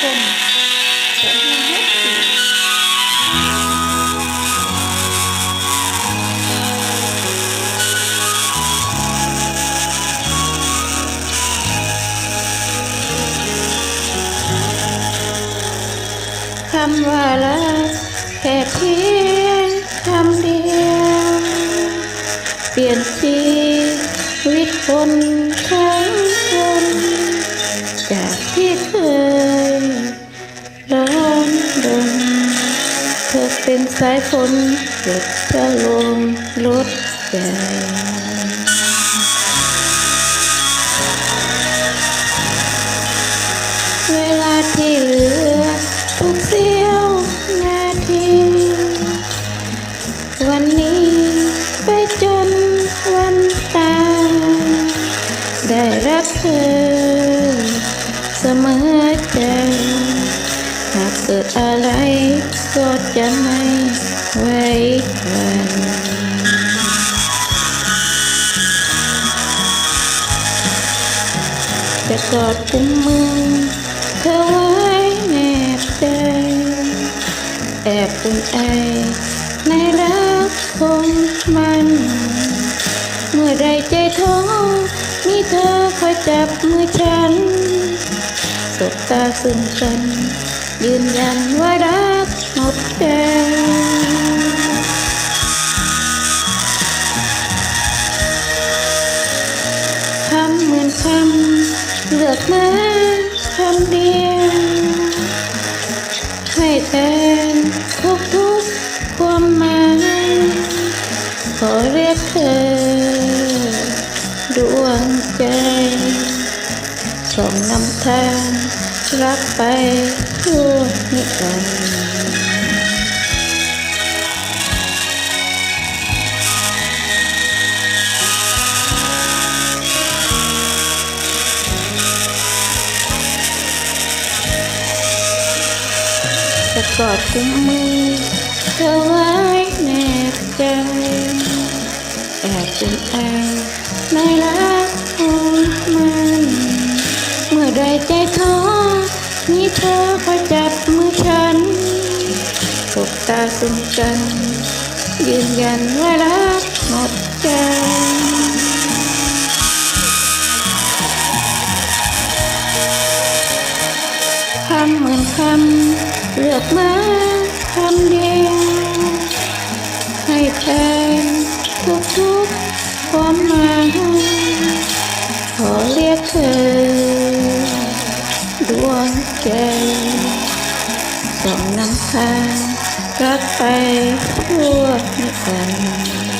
ผมจะให้เฮ็ดอีคำว่ารักแค่เพียงคำเดียว เปลี่ยนชีวิตคนทั้งคนจากที่เคย เป็นสายฝนหยดจะลงรถใจเวลาที่เหลือทุกเสี้ยวนาที วันนี้ไปจนวันตายได้รักเธอ หากเกิดอะไรก็จะไม่ไว้วันจะกอดกุมมือเธอไว้แนบใจแอบอุ่นไอในรักคงมัน เมื่อใดใจท้อมีเธอคอยจับมือฉันสบตาซึ่งกัน ยืนยันว่ารักหมดใจคำเหมือนคำเลือกมาคำเดียวให้แทนทุกทุกความหมายขอเรียกเธอดวงใจส่องนำทาง รักไปทั่วนิรันดร์จะกอดกุมมือเธอไว้แนบใจแอบเป็นไอใคอยจับมือฉันสบตาซึ่งกัน ยืนยันว่ารักหมดใจคำเหมือนคำเลือกมาคำเดียวให้แทนทุกทุกๆความหมายขอเรียกเธอ ส่องนำทางรักไปทั่วนิรันดร์